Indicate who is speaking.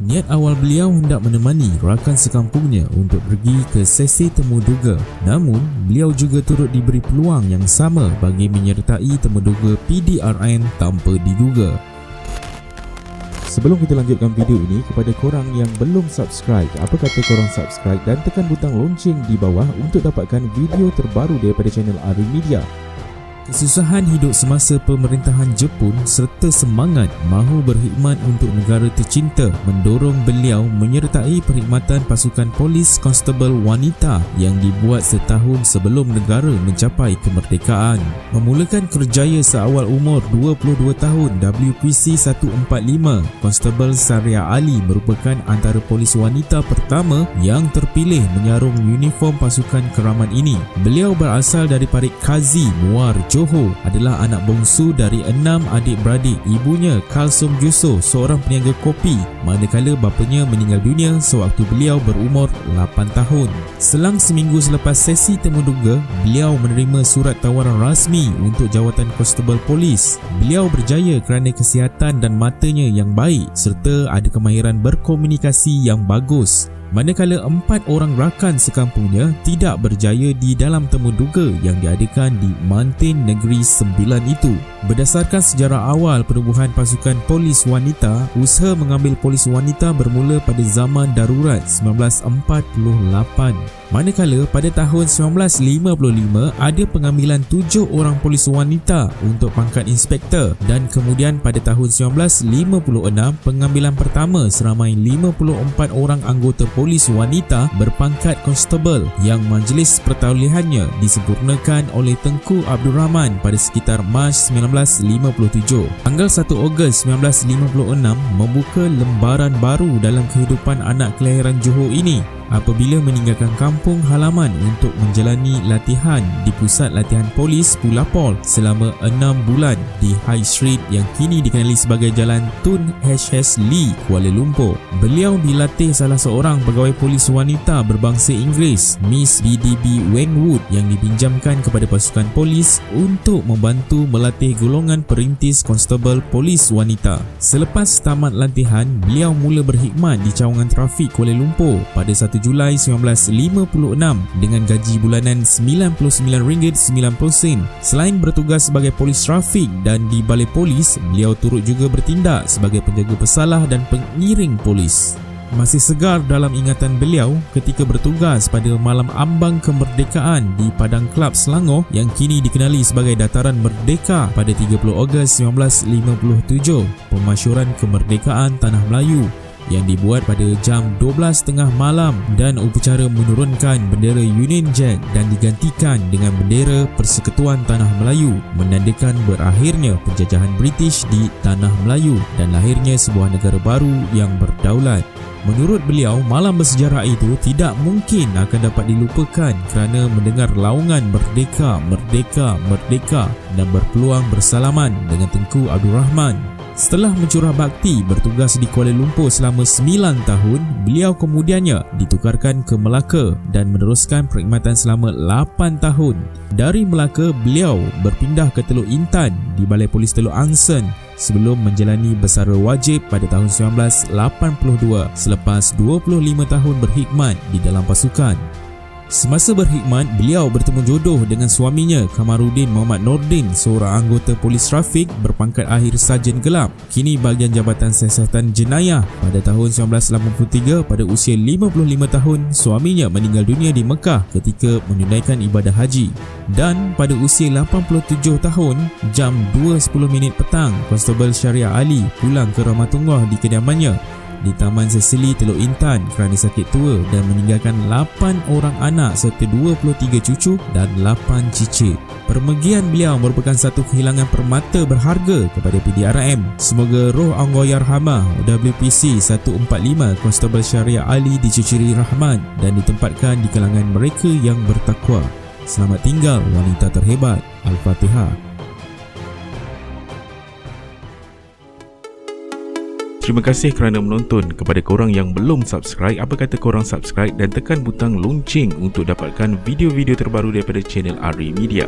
Speaker 1: Niat awal beliau hendak menemani rakan sekampungnya untuk pergi ke sesi temu duga. Namun, beliau juga turut diberi peluang yang sama bagi menyertai temu duga PDRN tanpa diduga.
Speaker 2: Sebelum kita lanjutkan video ini, kepada korang yang belum subscribe, apa kata korang subscribe dan tekan butang lonceng di bawah untuk dapatkan video terbaru daripada channel Ari Media.
Speaker 1: Kesusahan hidup semasa pemerintahan Jepun serta semangat mahu berkhidmat untuk negara tercinta mendorong beliau menyertai perkhidmatan pasukan polis konstable wanita yang dibuat setahun sebelum negara mencapai kemerdekaan. Memulakan kerjaya seawal umur 22 tahun WPC 145, Konstable Saria Ali merupakan antara polis wanita pertama yang terpilih menyarung uniform pasukan keramat ini. Beliau berasal dari Parit Kazi, Muar, Johor Johor adalah anak bongsu dari enam adik-beradik ibunya Kalsum Juso seorang peniaga kopi manakala bapanya meninggal dunia sewaktu beliau berumur 8 tahun. Selang seminggu selepas sesi temu duga, beliau menerima surat tawaran rasmi untuk jawatan konstable polis. Beliau berjaya kerana kesihatan dan matanya yang baik serta ada kemahiran berkomunikasi yang bagus manakala empat orang rakan sekampungnya tidak berjaya di dalam temu duga yang diadakan di Mantin Negeri Sembilan itu. Berdasarkan sejarah awal penubuhan pasukan polis wanita, usaha mengambil polis wanita bermula pada zaman darurat 1948. Manakala pada tahun 1955 ada pengambilan tujuh orang polis wanita untuk pangkat inspektor dan kemudian pada tahun 1956 pengambilan pertama seramai 54 orang anggota polis wanita berpangkat constable yang majlis pertaulihannya disempurnakan oleh Tengku Abdul Rahman pada sekitar Mac 1957. Tanggal 1 Ogos 1956 membuka lembaran baru dalam kehidupan anak kelahiran Johor ini apabila meninggalkan kampung halaman untuk menjalani latihan di pusat latihan polis Pulapol selama 6 bulan di High Street yang kini dikenali sebagai Jalan Tun H.S. Lee, Kuala Lumpur. Beliau dilatih salah seorang pegawai polis wanita berbangsa Inggeris, Miss B.D.B. Wengwood yang dipinjamkan kepada pasukan polis untuk membantu melatih golongan perintis konstable polis wanita. Selepas tamat latihan, beliau mula berkhidmat di cawangan trafik Kuala Lumpur pada 1 Julai 1956 dengan gaji bulanan RM99.90. Selain bertugas sebagai polis trafik dan di balai polis, beliau turut juga bertindak sebagai penjaga pesalah dan pengiring polis. Masih segar dalam ingatan beliau ketika bertugas pada malam ambang kemerdekaan di Padang Kelab Selangor yang kini dikenali sebagai Dataran Merdeka pada 30 Ogos 1957, pemasyuran kemerdekaan Tanah Melayu yang dibuat pada jam 12.30 malam dan upacara menurunkan bendera Union Jack dan digantikan dengan bendera Persekutuan Tanah Melayu menandakan berakhirnya penjajahan British di Tanah Melayu dan lahirnya sebuah negara baru yang berdaulat. Menurut beliau, malam bersejarah itu tidak mungkin akan dapat dilupakan kerana mendengar laungan merdeka, merdeka, merdeka dan berpeluang bersalaman dengan Tengku Abdul Rahman Setelah mencurah bakti bertugas di Kuala Lumpur selama 9 tahun, beliau kemudiannya ditukarkan ke Melaka dan meneruskan perkhidmatan selama 8 tahun. Dari Melaka, beliau berpindah ke Teluk Intan di Balai Polis Teluk Angsen sebelum menjalani bersara wajib pada tahun 1982 selepas 25 tahun berkhidmat di dalam pasukan. Semasa berkhidmat, beliau bertemu jodoh dengan suaminya Kamarudin Muhammad Nordin, seorang anggota polis trafik berpangkat akhir Sarjan Gelap, kini bahagian Jabatan Siasatan Jenayah. Pada tahun 1983, pada usia 55 tahun, suaminya meninggal dunia di Mekah ketika menunaikan ibadah haji. Dan pada usia 87 tahun, jam 2.10 petang, Konstable Syariah Ali pulang ke rumah tunggal di kediamannya di Taman Seseli Teluk Intan kerana sakit tua dan meninggalkan 8 orang anak serta 23 cucu dan 8 cicit. Permegian beliau merupakan satu kehilangan permata berharga kepada PDRM. Semoga roh Anggoyar Hama WPC 145 Konstable Syariah Ali dicucuri rahmat dan ditempatkan di kalangan mereka yang bertakwa. Selamat tinggal wanita terhebat. Al-Fatihah.
Speaker 2: Terima kasih kerana menonton. Kepada korang yang belum subscribe, apa kata korang subscribe dan tekan butang lonceng untuk dapatkan video-video terbaru daripada channel Ari Media.